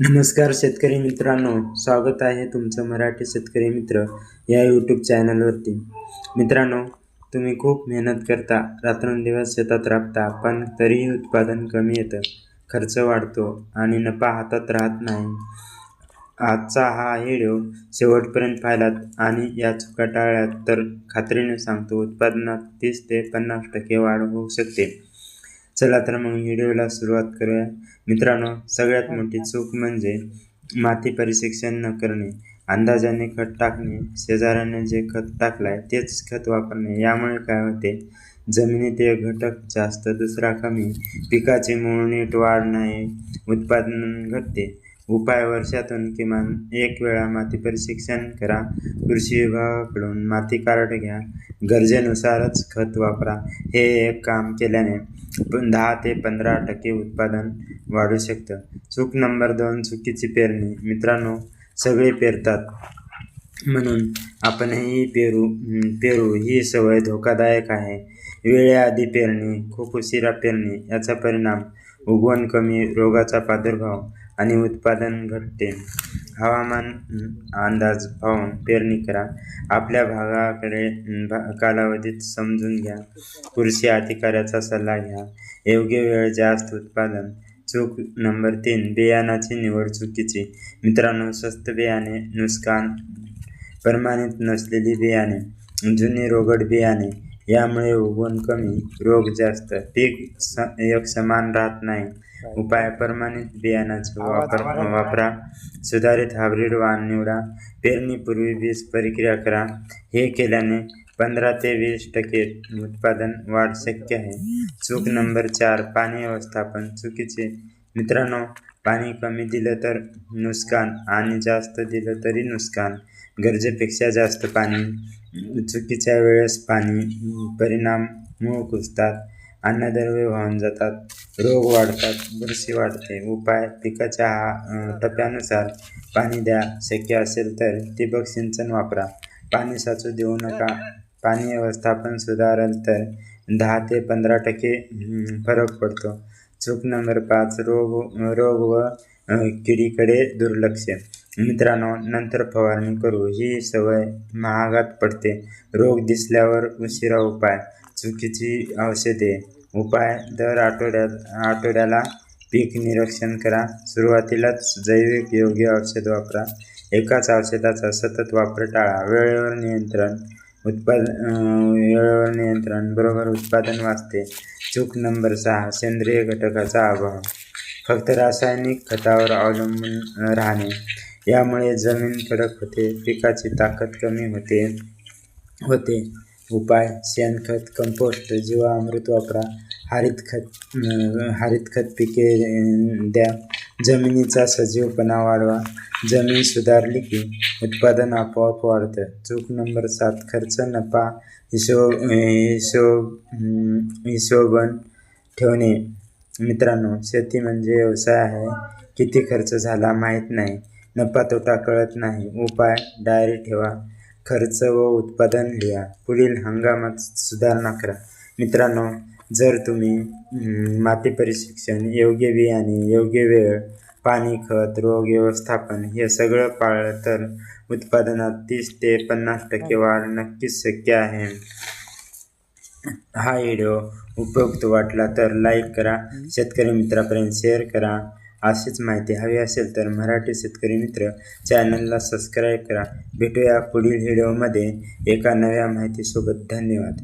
नमस्कार शेतकरी मित्रांनो स्वागत आहे तुमचं मराठी शेतकरी मित्र या यूट्यूब चॅनलवरती मित्रांनो तुम्ही खूप मेहनत करता रात्रंदिवस शेतात राबता पण तरीही उत्पादन कमी येतं खर्च वाढतो आणि नफा हातात राहत नाही. आजचा हा व्हिडिओ शेवटपर्यंत पाहिलात आणि या चुका टाळल्यात तर खात्रीने सांगतो उत्पादनात तीस ते पन्नास टक्के वाढ होऊ शकते. चला तर मग व्हिडिओला सुरुवात करूया. मित्रांनो सगळ्यात मोठी चूक म्हणजे माती परीक्षण न करणे अंदाजाने खत टाकणे शेजाऱ्याने जे खत टाकलाय तेच खत वापरणे यामुळे काय होते? जमिनीत एक घटक जास्त दुसरा कमी पिकाची मूळ नीट वाढ नाही उत्पादन घटते. उपाय वर्षातून किमान एक वेळा माती परीक्षण करा. कृषी विभागाकडून माती कार्ड घ्या. गरजेनुसारच खत वापरा. हे एक काम केल्याने पण दहा ते पंधरा टक्के उत्पादन वाढू शकतं. चूक नंबर दोन चुकीची पेरणी. मित्रांनो सगळे पेरतात. म्हणून आपणही पेरू पेरू ही सवय धोकादायक आहे. वेळेआधी पेरणी खूप उशिरा पेरणी याचा परिणाम उगवण कमी रोगाचा प्रादुर्भाव आणि उत्पादन घटते. हवामान अंदाज पाहून पेरणी करा. आपल्या भागाकडे भा कालावधीत समजून घ्या. कृषी अधिकाऱ्याचा सल्ला घ्या. योग्य वेळ जास्त उत्पादन. चूक नंबर तीन बियाणाची निवड चुकीची. मित्रांनो स्वस्त बियाणे नुकसान प्रमाणित नसलेली बियाणे. जुनी रोगट बियाणे. यामुळे उगवण कमी रोग जास्त पीक स एक समान राहत नाही. उपाय प्रमाणित बियाणाचे वापर वापरा. सुधारित हायब्रिड वाण निवडा. पेरणीपूर्वी बीज प्रक्रिया करा. हे केल्याने पंधरा ते वीस टक्के उत्पादन वाढ शक्य आहे. चूक नंबर चार पाणी व्यवस्थापन. चुकीचे मित्रांनो पाणी कमी दिलं तर नुकसान आणि जास्त दिलं तरी नुकसान. गरजेपेक्षा जास्त पाणी चुकीच्या वेळेस पाणी परिणाम मूळ कुजतात. अन्नद्रव्य वाहून जातात. रोग वाढतात. बुरशी वाढते. उपाय पिकाच्या हा टप्प्यानुसार पाणी द्या. शक्य असेल तर ठिबक सिंचन वापरा. पाणी साचू देऊ नका. पाणी व्यवस्थापन सुधारल तर दहा ते पंधरा टक्के फरक पडतो. चूक नंबर पाच रोग रोग व किडीकडे दुर्लक्ष. मित्रांनो नंतर फवारणी करू. ही सवय महागात पडते. रोग दिसल्यावर उशिरा उपाय. चुकीची औषधे. उपाय. दर आठवड्यात आठवड्याला पीक निरीक्षण करा. सुरुवातीलाच जैविक योग्य औषध वापरा. एकाच औषधाचा सतत वापर टाळा. वेळेवर नियंत्रण. उत्पादन वेळेवर नियंत्रण बरोबर उत्पादन वाचते. चूक नंबर सहा सेंद्रिय घटकाचा अभाव. फक्त रासायनिक खतावर अवलंबून राहणे. यामुळे जमीन कडक होते पिकाची ताकद कमी होते होते. उपाय शेणखत कंपोस्ट जीवामृत वापरा. हरित खत हरित खत पिके द्या. जमिनीचा सजीवपणा वाढवा. जमीन सुधारली की उत्पादन आपोआप वाढतं. चूक नंबर सात खर्च नफा हिशोब हिशोब हिशोबन ठेवणे. मित्रांनो शेती म्हणजे व्यवसाय आहे. किती खर्च झाला माहीत नाही. नफा तोटा कळत नाही. उपाय डायरी ठेवा. खर्च व उत्पादन लिहा. पुढील हंगामात सुधारणा करा. मित्रांनो जर तुम्ही माती परीक्षण योग्य बियाणे योग्य वेळ पाणी खत रोग व्यवस्थापन हे सगळं पाळलं तर उत्पादनात तीस ते पन्नास टक्के वाढ नक्कीच शक्य आहे. हा व्हिडिओ उपयुक्त वाटला तर लाईक करा शेतकरी मित्रापर्यंत शेअर करा. अशीच माहिती हवी असेल तर मराठी शेतकरी मित्र चॅनलला सबस्क्राईब करा. भेटूया पुढील व्हिडिओमध्ये. एका नव्या माहितीसोबत धन्यवाद.